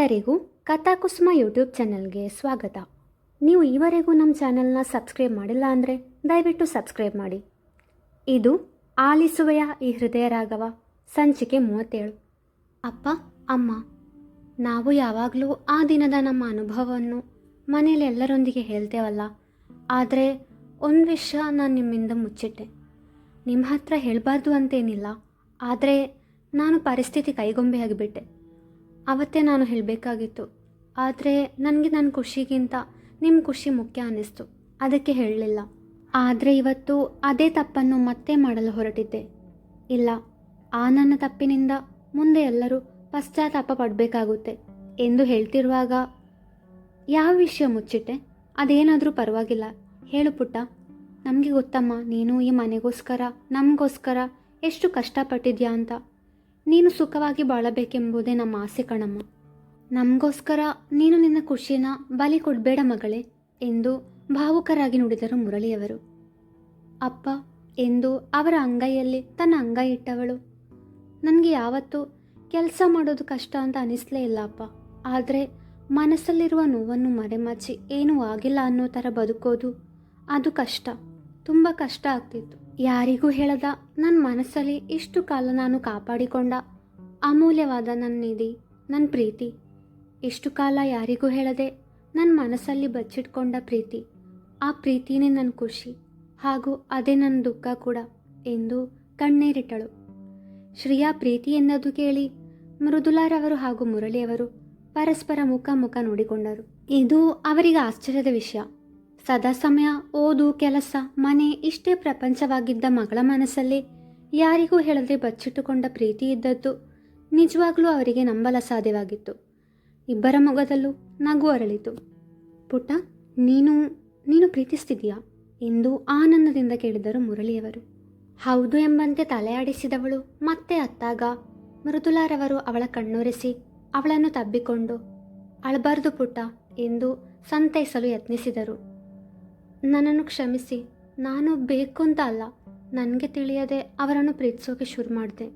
ಎಲ್ಲರಿಗೂ ಕಥಾಕುಸುಮ ಯೂಟ್ಯೂಬ್ ಚಾನಲ್ಗೆ ಸ್ವಾಗತ. ನೀವು ಈವರೆಗೂ ನಮ್ಮ ಚಾನಲ್ನ ಸಬ್ಸ್ಕ್ರೈಬ್ ಮಾಡಿಲ್ಲ ಅಂದರೆ ದಯವಿಟ್ಟು ಸಬ್ಸ್ಕ್ರೈಬ್ ಮಾಡಿ. ಇದು ಆಲಿಸುವೆಯ ಈ ಹೃದಯ ರಾಘವ, ಸಂಚಿಕೆ ಮೂವತ್ತೇಳು. ಅಪ್ಪ, ಅಮ್ಮ, ನಾವು ಯಾವಾಗಲೂ ಆ ದಿನದ ನಮ್ಮ ಅನುಭವವನ್ನು ಮನೇಲಿ ಎಲ್ಲರೊಂದಿಗೆ ಹೇಳ್ತೇವಲ್ಲ. ಆದರೆ ಒಂದು ವಿಷಯ ನಾನು ನಿಮ್ಮಿಂದ ಮುಚ್ಚಿಟ್ಟೆ. ನಿಮ್ಮ ಹತ್ರ ಹೇಳಬಾರ್ದು ಅಂತೇನಿಲ್ಲ. ಆದರೆ ನಾನು ಪರಿಸ್ಥಿತಿ ಕೈಗೊಂಬೆಯಾಗಿಬಿಟ್ಟೆ ಅವತ್ತೇ ನಾನು ಹೇಳಬೇಕಾಗಿತ್ತು. ಆದರೆ ನನಗೆ ನನ್ನ ಖುಷಿಗಿಂತ ನಿಮ್ಮ ಖುಷಿ ಮುಖ್ಯ ಅನ್ನಿಸ್ತು. ಅದಕ್ಕೆ ಹೇಳಲಿಲ್ಲ. ಆದರೆ ಇವತ್ತು ಅದೇ ತಪ್ಪನ್ನು ಮತ್ತೆ ಮಾಡಲು ಹೊರಟಿದ್ದೆ. ಇಲ್ಲ, ಆ ನನ್ನ ತಪ್ಪಿನಿಂದ ಮುಂದೆ ಎಲ್ಲರೂ ಪಶ್ಚಾತ್ತಾಪ ಪಡಬೇಕಾಗುತ್ತೆ ಎಂದು ಹೇಳ್ತಿರುವಾಗ, ಯಾವ ವಿಷಯ ಮುಚ್ಚಿಟ್ಟೆ? ಅದೇನಾದರೂ ಪರವಾಗಿಲ್ಲ. ಹೇಳು ಪುಟ್ಟ. ನಮಗೆ ಗೊತ್ತಮ್ಮ, ನೀನು ಈ ಮನೆಗೋಸ್ಕರ, ನಮಗೋಸ್ಕರ ಎಷ್ಟು ಕಷ್ಟಪಟ್ಟಿದ್ಯಾ ಅಂತ. ನೀನು ಸುಖವಾಗಿ ಬಾಳಬೇಕೆಂಬುದೇ ನಮ್ಮ ಆಸೆ ಕಣಮ್ಮ. ನಮಗೋಸ್ಕರ ನೀನು ನಿನ್ನ ಖುಷಿನ ಬಲಿ ಕೊಡಬೇಡ ಮಗಳೇ ಎಂದು ಭಾವುಕರಾಗಿ ನುಡಿದರು ಮುರಳಿಯವರು. ಅಪ್ಪ, ಎಂದು ಅವರ ಅಂಗೈಯಲ್ಲಿ ತನ್ನ ಅಂಗೈ ಇಟ್ಟವಳು. ನನಗೆ ಯಾವತ್ತೂ ಕೆಲಸ ಮಾಡೋದು ಕಷ್ಟ ಅಂತ ಅನಿಸ್ಲೇ ಇಲ್ಲ ಅಪ್ಪ. ಆದರೆ ಮನಸ್ಸಲ್ಲಿರುವ ನೋವನ್ನು ಮರೆಮಾಚಿ ಏನೂ ಆಗಿಲ್ಲ ಅನ್ನೋ ಥರ ಬದುಕೋದು ಅದು ಕಷ್ಟ. ತುಂಬ ಕಷ್ಟ ಆಗ್ತಿತ್ತು. ಯಾರಿಗೂ ಹೇಳದ ನನ್ನ ಮನಸ್ಸಲ್ಲಿ ಇಷ್ಟು ಕಾಲ ನಾನು ಕಾಪಾಡಿಕೊಂಡ ಅಮೂಲ್ಯವಾದ ನನ್ನ ನಿಧಿ ನನ್ನ ಪ್ರೀತಿ. ಇಷ್ಟು ಕಾಲ ಯಾರಿಗೂ ಹೇಳದೆ ನನ್ನ ಮನಸ್ಸಲ್ಲಿ ಬಚ್ಚಿಟ್ಕೊಂಡ ಪ್ರೀತಿ. ಆ ಪ್ರೀತಿನೇ ನನ್ನ ಖುಷಿ ಹಾಗೂ ಅದೇ ನನ್ನ ದುಃಖ ಕೂಡ ಎಂದು ಕಣ್ಣೀರಿಟ್ಟಳು. ಶ್ರೀಯಾ ಪ್ರೀತಿ ಎನ್ನದು ಕೇಳಿ ಮೃದುಲಾರವರು ಹಾಗೂ ಮುರಳಿಯವರು ಪರಸ್ಪರ ಮುಖ ಮುಖ ನೋಡಿಕೊಂಡರು. ಇದು ಅವರಿಗೆ ಆಶ್ಚರ್ಯದ ವಿಷಯ. ಸದಾ ಸಮಯ ಓದು ಕೆಲಸ, ಮನೆ ಇಷ್ಟೇ ಪ್ರಪಂಚವಾಗಿದ್ದ ಮಗಳ ಮನಸ್ಸಲ್ಲಿ ಯಾರಿಗೂ ಹೇಳದೆ ಬಚ್ಚಿಟ್ಟುಕೊಂಡ ಪ್ರೀತಿ ಇದ್ದದ್ದು ನಿಜವಾಗ್ಲೂ ಅವರಿಗೆ ನಂಬಲ ಸಾಧ್ಯವಾಗಿತ್ತು. ಇಬ್ಬರ ಮುಖದಲ್ಲೂ ನಗು ಅರಳಿತು. ಪುಟ್ಟ, ನೀನು ನೀನು ಪ್ರೀತಿಸ್ತಿದೀಯಾ ಎಂದು ಆನಂದದಿಂದ ಕೇಳಿದರು ಮುರಳಿಯವರು. ಹೌದು ಎಂಬಂತೆ ತಲೆಯಾಡಿಸಿದವಳು ಮತ್ತೆ ಅತ್ತಾಗ ಮೃದುಲಾರವರು ಅವಳ ಕಣ್ಣೊರೆಸಿ ಅವಳನ್ನು ತಬ್ಬಿಕೊಂಡು ಅಳಬಾರ್ದು ಪುಟ್ಟ ಎಂದು ಸಂತೈಸಲು ಯತ್ನಿಸಿದರು. ನನ್ನನ್ನು ಕ್ಷಮಿಸಿ. ನಾನು ಬೇಕು ಅಂತ ಅಲ್ಲ. ನನಗೆ ತಿಳಿಯದೆ ಅವರನ್ನು ಪ್ರೀತಿಸೋಕೆ ಶುರು ಮಾಡಿದೆ.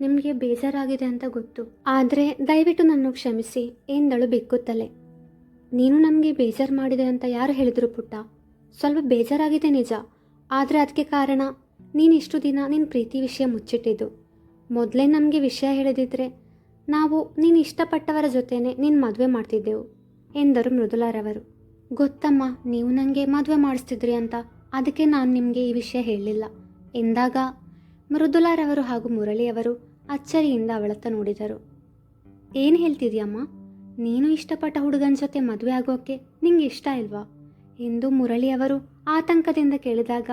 ನಿಮಗೆ ಬೇಜಾರಾಗಿದೆ ಅಂತ ಗೊತ್ತು. ಆದರೆ ದಯವಿಟ್ಟು ನನ್ನನ್ನು ಕ್ಷಮಿಸಿ. ಎಂದಳು ಬೆಕ್ಕುತ್ತಲೆ ನೀನು ನಮಗೆ ಬೇಜಾರು ಮಾಡಿದೆ ಅಂತ ಯಾರು ಹೇಳಿದರು ಪುಟ್ಟ? ಸ್ವಲ್ಪ ಬೇಜಾರಾಗಿದೆ ನಿಜ. ಆದರೆ ಅದಕ್ಕೆ ಕಾರಣ ನೀನು ಇಷ್ಟು ದಿನ ನಿನ್ನ ಪ್ರೀತಿ ವಿಷಯ ಮುಚ್ಚಿಟ್ಟಿದ್ದು. ಮೊದಲೇ ನಮಗೆ ವಿಷಯ ಹೇಳಿದಿದ್ರೆ ನಾವು ನೀನು ಇಷ್ಟಪಟ್ಟವರ ಜೊತೆನೆ ನಿನ್ನ ಮದುವೆ ಮಾಡ್ತಿದ್ದೆವು ಎಂದರು ಮೃದುಲಾರವರು. ಗೊತ್ತಮ್ಮ, ನೀವು ನನಗೆ ಮದುವೆ ಮಾಡಿಸ್ತಿದ್ರಿ ಅಂತ. ಅದಕ್ಕೆ ನಾನು ನಿಮಗೆ ಈ ವಿಷಯ ಹೇಳಲಿಲ್ಲ ಎಂದಾಗ ಮೃದುಲಾರವರು ಹಾಗೂ ಮುರಳಿಯವರು ಅಚ್ಚರಿಯಿಂದ ಅವಳತ್ತ ನೋಡಿದರು. ಏನು ಹೇಳ್ತಿದ್ಯಮ್ಮ? ನೀನು ಇಷ್ಟಪಟ್ಟ ಹುಡುಗನ ಜೊತೆ ಮದುವೆ ಆಗೋಕ್ಕೆ ನಿಂಗೆ ಇಷ್ಟ ಇಲ್ವಾ? ಎಂದು ಮುರಳಿಯವರು ಆತಂಕದಿಂದ ಕೇಳಿದಾಗ,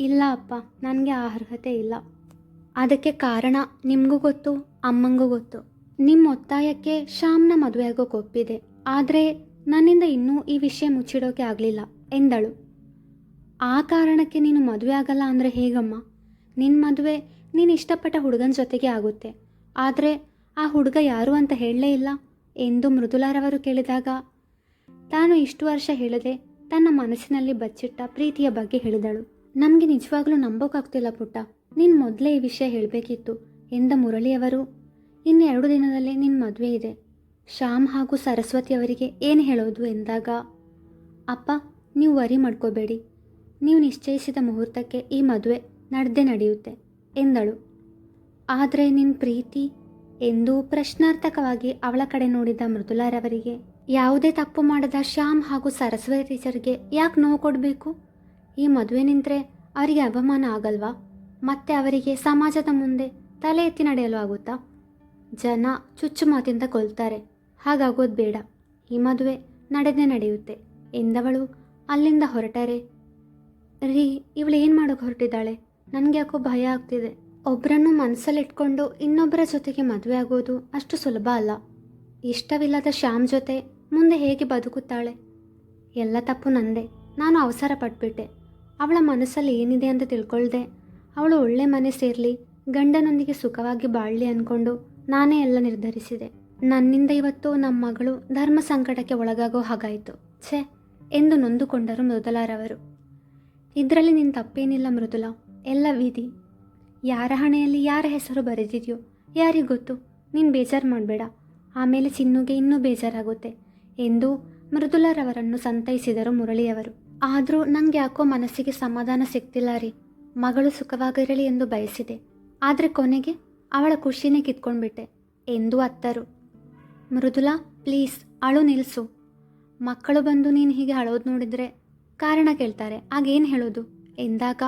ಇಲ್ಲ ಅಪ್ಪ, ನನಗೆ ಆ ಅರ್ಹತೆ ಇಲ್ಲ. ಅದಕ್ಕೆ ಕಾರಣ ನಿಮಗೂ ಗೊತ್ತು, ಅಮ್ಮಂಗೂ ಗೊತ್ತು. ನಿಮ್ಮ ಒತ್ತಾಯಕ್ಕೆ ಶ್ಯಾಮ್ನ ಮದುವೆ ಆಗೋಕೆ ಒಪ್ಪಿದೆ. ಆದರೆ ನನ್ನಿಂದ ಇನ್ನೂ ಈ ವಿಷಯ ಮುಚ್ಚಿಡೋಕೆ ಆಗಲಿಲ್ಲ, ಎಂದಳು. ಆ ಕಾರಣಕ್ಕೆ ನೀನು ಮದುವೆ ಆಗಲ್ಲ ಅಂದರೆ ಹೇಗಮ್ಮ? ನಿನ್ನ ಮದುವೆ ನೀನು ಇಷ್ಟಪಟ್ಟ ಹುಡುಗನ ಜೊತೆಗೆ ಆಗುತ್ತೆ. ಆದರೆ ಆ ಹುಡುಗ ಯಾರು ಅಂತ ಹೇಳಲೇ ಇಲ್ಲ, ಎಂದು ಮೃದುಲಾರವರು ಕೇಳಿದಾಗ, ತಾನು ಇಷ್ಟು ವರ್ಷ ಹೇಳದೆ ತನ್ನ ಮನಸ್ಸಿನಲ್ಲಿ ಬಚ್ಚಿಟ್ಟ ಪ್ರೀತಿಯ ಬಗ್ಗೆ ಹೇಳಿದಳು. ನಮಗೆ ನಿಜವಾಗ್ಲೂ ನಂಬೋಕಾಗ್ತಿಲ್ಲ ಪುಟ್ಟ. ನೀನು ಮೊದಲೇ ಈ ವಿಷಯ ಹೇಳಬೇಕಿತ್ತು, ಎಂದ ಮುರಳಿಯವರು. ಇನ್ನೆರಡು ದಿನದಲ್ಲಿ ನಿನ್ನ ಮದುವೆ ಇದೆ. ಶ್ಯಾಮ್ ಹಾಗೂ ಸರಸ್ವತಿ ಅವರಿಗೆ ಏನು ಹೇಳೋದು ಎಂದಾಗ, ಅಪ್ಪ, ನೀವು ವರಿ ಮಾಡ್ಕೋಬೇಡಿ. ನೀವು ನಿಶ್ಚಯಿಸಿದ ಮುಹೂರ್ತಕ್ಕೆ ಈ ಮದುವೆ ನಡೆದೇ ನಡೆಯುತ್ತೆ, ಎಂದಳು. ಆದರೆ ನಿನ್ನ ಪ್ರೀತಿ ಎಂದು ಪ್ರಶ್ನಾರ್ಥಕವಾಗಿ ಅವಳ ಕಡೆ ನೋಡಿದ ಮೃದುಲಾರವರಿಗೆ ಯಾವುದೇ ತಪ್ಪು ಮಾಡದ ಶ್ಯಾಮ್ ಹಾಗೂ ಸರಸ್ವತಿ ಟೀಚರ್ಗೆ ಯಾಕೆ ನೋವು ಕೊಡಬೇಕು? ಈ ಮದುವೆ ನಿಂತರೆ ಅವರಿಗೆ ಅವಮಾನ ಆಗಲ್ವಾ? ಮತ್ತೆ ಅವರಿಗೆ ಸಮಾಜದ ಮುಂದೆ ತಲೆ ಎತ್ತಿ ನಡೆಯಲು ಆಗುತ್ತಾ? ಜನ ಚುಚ್ಚು ಮಾತಿಂದ ಕೊಲ್ತಾರೆ. ಹಾಗಾಗೋದು ಬೇಡ. ಈ ಮದುವೆ ನಡೆದೇ ನಡೆಯುತ್ತೆ. ಎಂದವಳು ಅಲ್ಲಿಂದ ಹೊರಟರೆ. ರೀ, ಇವಳು ಏನು ಮಾಡೋಕೆ ಹೊರಟಿದ್ದಾಳೆ? ನನಗೆ ಯಾಕೋ ಭಯ ಆಗ್ತಿದೆ. ಒಬ್ಬರನ್ನು ಮನಸ್ಸಲ್ಲಿಟ್ಕೊಂಡು ಇನ್ನೊಬ್ಬರ ಜೊತೆಗೆ ಮದುವೆ ಆಗೋದು ಅಷ್ಟು ಸುಲಭ ಅಲ್ಲ. ಇಷ್ಟವಿಲ್ಲದ ಶ್ಯಾಮ್ ಜೊತೆ ಮುಂದೆ ಹೇಗೆ ಬದುಕುತ್ತಾಳೆ? ಎಲ್ಲ ತಪ್ಪು ನಂದೆ. ನಾನು ಅವಸರ ಪಟ್ಬಿಟ್ಟೆ. ಅವಳ ಮನಸ್ಸಲ್ಲಿ ಏನಿದೆ ಅಂತ ತಿಳ್ಕೊಳ್ದೆ. ಅವಳು ಒಳ್ಳೆ ಮನೆ ಸೇರಲಿ, ಗಂಡನೊಂದಿಗೆ ಸುಖವಾಗಿ ಬಾಳಲಿ ಅಂದ್ಕೊಂಡು ನಾನೇ ಎಲ್ಲ ನಿರ್ಧರಿಸಿದೆ. ನನ್ನಿಂದ ಇವತ್ತು ನಮ್ಮ ಮಗಳು ಧರ್ಮ ಸಂಕಟಕ್ಕೆ ಒಳಗಾಗೋ ಹಾಗಾಯಿತು. ಛೇ, ಎಂದು ನೊಂದುಕೊಂಡರು ಮೃದುಲಾರವರು. ಇದರಲ್ಲಿ ನಿನ್ನ ತಪ್ಪೇನಿಲ್ಲ ಮೃದುಲಾ, ಎಲ್ಲ ವಿಧಿ. ಯಾರ ಹಣೆಯಲ್ಲಿ ಯಾರ ಹೆಸರು ಬರೆದಿದೆಯೋ ಯಾರಿಗೊತ್ತು ನೀನು ಬೇಜಾರು ಮಾಡಬೇಡ. ಆಮೇಲೆ ಚಿನ್ನುಗೆ ಇನ್ನೂ ಬೇಜಾರಾಗುತ್ತೆ. ಎಂದು ಮೃದುಲಾರವರನ್ನು ಸಂತೈಸಿದರು ಮುರಳಿಯವರು. ಆದರೂ ನಂಗೆ ಯಾಕೋ ಮನಸ್ಸಿಗೆ ಸಮಾಧಾನ ಸಿಗ್ತಿಲ್ಲ ರೀ. ಮಗಳು ಸುಖವಾಗಿರಲಿ ಎಂದು ಬಯಸಿದೆ. ಆದರೆ ಕೊನೆಗೆ ಅವಳ ಖುಷಿನೇ ಕಿತ್ಕೊಂಡ್ಬಿಟ್ಟೆ, ಎಂದು ಅತ್ತರು. ಮೃದುಲಾ ಪ್ಲೀಸ್ ಅಳು ನಿಲ್ಲಿಸು ಮಕ್ಕಳು ಬಂದು ನೀನು ಹೀಗೆ ಅಳೋದು ನೋಡಿದರೆ ಕಾರಣ ಕೇಳ್ತಾರೆ. ಆಗೇನು ಹೇಳೋದು? ಎಂದಾಗ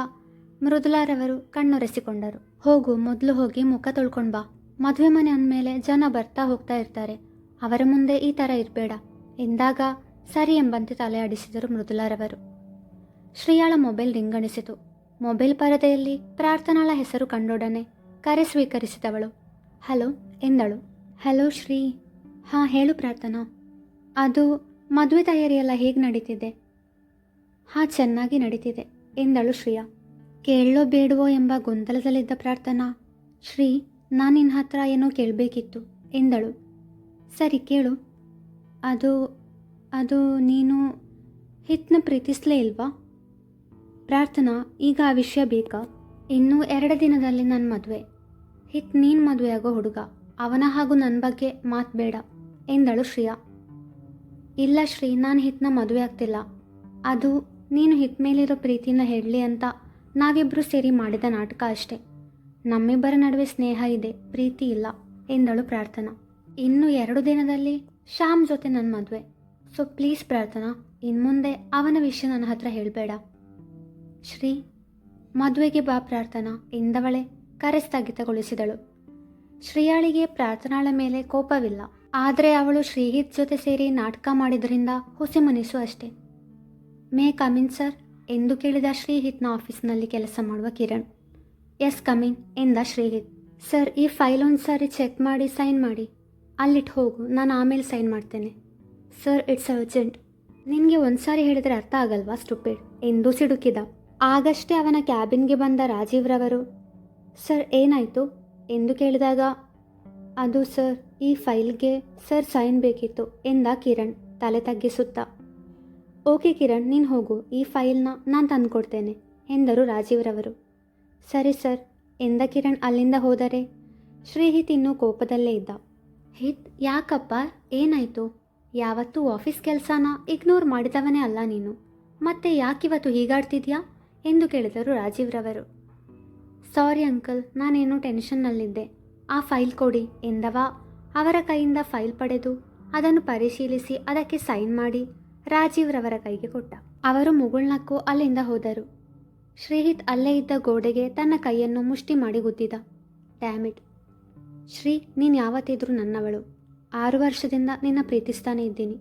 ಮೃದುಲಾರವರು ಕಣ್ಣೊರೆಸಿಕೊಂಡರು. ಹೋಗು, ಮೊದಲು ಹೋಗಿ ಮುಖ ತೊಳ್ಕೊಂಡು ಬಾ. ಮದುವೆ ಮನೆ ಅಂದಮೇಲೆ ಜನ ಬರ್ತಾ ಹೋಗ್ತಾ ಇರ್ತಾರೆ. ಅವರ ಮುಂದೆ ಈ ಥರ ಇರಬೇಡ. ಎಂದಾಗ ಸರಿ ಎಂಬಂತೆ ತಲೆ ಆಡಿಸಿದರು ಮೃದುಲಾರವರು. ಶ್ರೀಯಾಳ ಮೊಬೈಲ್ ರಿಂಗಣಿಸಿತು. ಮೊಬೈಲ್ ಪರದೆಯಲ್ಲಿ ಪ್ರಾರ್ಥನಾಳ ಹೆಸರು ಕಂಡೊಡನೆ ಕರೆ ಸ್ವೀಕರಿಸಿದವಳು. ಹಲೋ, ಎಂದಳು. ಹಲೋ, ಶ್ರೀ. ಹಾಂ, ಹೇಳು ಪ್ರಾರ್ಥನಾ. ಅದು ಮದುವೆ ತಯಾರಿಯೆಲ್ಲ ಹೇಗೆ ನಡೀತಿದೆ? ಹಾಂ, ಚೆನ್ನಾಗಿ ನಡೀತಿದೆ, ಎಂದಳು ಶ್ರೀಯಾ. ಕೇಳೋ ಬೇಡವೋ ಎಂಬ ಗೊಂದಲದಲ್ಲಿದ್ದ ಪ್ರಾರ್ಥನಾ. ಶ್ರೀ, ನಾನು ನಿನ್ನ ಹತ್ರ ಏನೋ ಕೇಳಬೇಕಿತ್ತು, ಎಂದಳು. ಸರಿ, ಕೇಳು. ಅದು ಅದು ನೀನು ಹಿತ್ನ ಪ್ರೀತಿಸಲೇ ಇಲ್ವಾ? ಪ್ರಾರ್ಥನಾ, ಈಗ ಆ ವಿಷಯ ಬೇಕಾ? ಇನ್ನೂ ಎರಡು ದಿನದಲ್ಲಿ ನನ್ನ ಮದುವೆ. ಹಿತ್, ನೀನು ಮದುವೆ ಆಗೋ ಹುಡುಗ. ಅವನ ಹಾಗೂ ನನ್ನ ಬಗ್ಗೆ ಮಾತು ಬೇಡ. ಎಂದಳು ಶ್ರೀಯಾ. ಇಲ್ಲ ಶ್ರೀ, ನಾನು ಹಿತ್ನ ಮದುವೆ ಆಗ್ತಿಲ್ಲ. ಅದು ನೀನು ಹಿತ್ ಮೇಲಿರೋ ಪ್ರೀತಿನ ಹೇಳಲಿ ಅಂತ ನಾವಿಬ್ಬರು ಸೇರಿ ಮಾಡಿದ ನಾಟಕ ಅಷ್ಟೇ. ನಮ್ಮಿಬ್ಬರ ನಡುವೆ ಸ್ನೇಹ ಇದೆ, ಪ್ರೀತಿ ಇಲ್ಲ ಎಂದಳು ಪ್ರಾರ್ಥನಾ. ಇನ್ನು ಎರಡು ದಿನದಲ್ಲಿ ಶ್ಯಾಮ್ ಜೊತೆ ನನ್ನ ಮದುವೆ. ಸೊ ಪ್ಲೀಸ್ ಪ್ರಾರ್ಥನಾ ಇನ್ಮುಂದೆ ಅವನ ವಿಷಯ ನನ್ನ ಹತ್ರ ಹೇಳಬೇಡ. ಶ್ರೀ, ಮದುವೆಗೆ ಬಾ ಪ್ರಾರ್ಥನಾ ಎಂದವಳೆ ಕರೆ ಸ್ಥಗಿತಗೊಳಿಸಿದಳು ಶ್ರೀಯಾಳಿಗೆ ಪ್ರಾರ್ಥನಾಳ ಮೇಲೆ ಕೋಪವಿಲ್ಲ. ಆದರೆ ಅವಳು ಶ್ರೀಹಿತ್ ಜೊತೆ ಸೇರಿ ನಾಟಕ ಮಾಡಿದ್ರಿಂದ ಹುಸಿ ಮನಸ್ಸು ಅಷ್ಟೇ. ಮೇ ಕಮಿನ್ ಸರ್, ಎಂದು ಕೇಳಿದ ಶ್ರೀಹಿತ್ನ ಆಫೀಸ್ನಲ್ಲಿ ಕೆಲಸ ಮಾಡುವ ಕಿರಣ್. ಎಸ್ ಕಮಿನ್, ಎಂದ ಶ್ರೀಹಿತ್ ಸರ್, ಈ ಫೈಲ್ ಒಂದು ಸಾರಿ ಚೆಕ್ ಮಾಡಿ, ಸೈನ್ ಮಾಡಿ. ಅಲ್ಲಿಟ್ಟು ಹೋಗು, ನಾನು ಆಮೇಲೆ ಸೈನ್ ಮಾಡ್ತೇನೆ. Sir, it's urgent. ನಿನಗೆ ಒಂದು ಸಾರಿ ಹೇಳಿದರೆ ಅರ್ಥ ಆಗಲ್ವಾ, ಸ್ಟುಪಿಡ್? ಎಂದು ಸಿಡುಕಿದ. ಆಗಷ್ಟೇ ಅವನ ಕ್ಯಾಬಿನ್ಗೆ ಬಂದ ರಾಜೀವ್ರವರು ಸರ್, ಏನಾಯಿತು? ಎಂದು ಕೇಳಿದಾಗ ಅದು ಸರ್, ಈ ಫೈಲ್ಗೆ ಸರ್ ಸೈನ್ ಬೇಕಿತ್ತು, ಎಂದ ಕಿರಣ್, ತಲೆ ತಗ್ಗಿಸುತ್ತಾ. ಓಕೆ ಕಿರಣ್, ನೀನು ಹೋಗು, ಈ ಫೈಲ್ನ ನಾನು ತಂದುಕೊಡ್ತೇನೆ, ಎಂದರು ರಾಜೀವ್ರವರು. ಸರಿ ಸರ್, ಎಂದ ಕಿರಣ್ ಅಲ್ಲಿಂದ ಹೋದರೆ? ಶ್ರೀಹಿತ್ ಇನ್ನೂ ಕೋಪದಲ್ಲೇ ಇದ್ದ. ಹಿತ್, ಯಾಕಪ್ಪ? ಏನಾಯಿತು? ಯಾವತ್ತೂ ಆಫೀಸ್ ಕೆಲಸನ ಇಗ್ನೋರ್ ಮಾಡಿದವನೇ ಅಲ್ಲ ನೀನು. ಮತ್ತೆ ಯಾಕಿವತ್ತು ಹೀಗಾಡ್ತಿದ್ಯಾ? ಎಂದು ಕೇಳಿದರು ರಾಜೀವ್ರವರು. ಸಾರಿ ಅಂಕಲ್, ನಾನೇನು ಟೆನ್ಷನ್ನಲ್ಲಿದ್ದೆ. ಆ ಫೈಲ್ ಕೊಡಿ ಎಂದವ. ಅವರ ಕೈಯಿಂದ ಫೈಲ್ ಪಡೆದು ಅದನ್ನು ಪರಿಶೀಲಿಸಿ ಅದಕ್ಕೆ ಸೈನ್ ಮಾಡಿ ರಾಜೀವ್ರವರ ಕೈಗೆ ಕೊಟ್ಟ. ಅವರು ಮುಗುಳ್ನಕ್ಕೂ ಅಲ್ಲಿಂದ ಹೋದರು. ಶ್ರೀಹಿತ್ ಅಲ್ಲೇ ಇದ್ದ ಗೋಡೆಗೆ ತನ್ನ ಕೈಯನ್ನು ಮುಷ್ಟಿ ಮಾಡಿ ಗುದ್ದಿದ. ಡ್ಯಾಮಿಟ್ ಶ್ರೀ, ನೀನು ಯಾವತ್ತಿದ್ರೂ ನನ್ನವಳು. ಆರು ವರ್ಷದಿಂದ ನಿನ್ನ ಪ್ರೀತಿಸ್ತಾನೆ ಇದ್ದೀನಿ.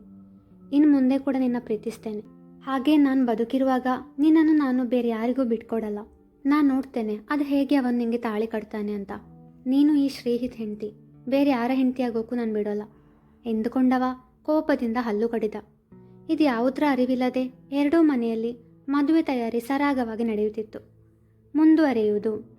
ಇನ್ನು ಮುಂದೆ ಕೂಡ ನಿನ್ನ ಪ್ರೀತಿಸ್ತೇನೆ. ಹಾಗೆ ನಾನು ಬದುಕಿರುವಾಗ ನಿನ್ನನ್ನು ನಾನು ಬೇರೆ ಯಾರಿಗೂ ಬಿಟ್ಕೊಡಲ್ಲ. ನಾನು ನೋಡ್ತೇನೆ, ಅದು ಹೇಗೆ ಅವನು ನಿಂಗೆ ತಾಳಿ ಕಟ್ತಾನೆ ಅಂತ. ನೀನು ಈ ಶ್ರೀಹಿತ್ ಹೆಂಡತಿ. ಬೇರೆ ಯಾರ ಹೆಂಡತಿಯಾಗೋಕ್ಕೂ ನಾನು ಬಿಡೋಲ್ಲ. ಎಂದುಕೊಂಡವ, ಕೋಪದಿಂದ ಹಲ್ಲು ಕಡಿದ ಇದು ಯಾವುದರ ಅರಿವಿಲ್ಲದೆ ಎರಡೂ ಮನೆಯಲ್ಲಿ ಮದುವೆ ತಯಾರಿ ಸರಾಗವಾಗಿ ನಡೆಯುತ್ತಿತ್ತು. ಮುಂದುವರೆಯುವುದು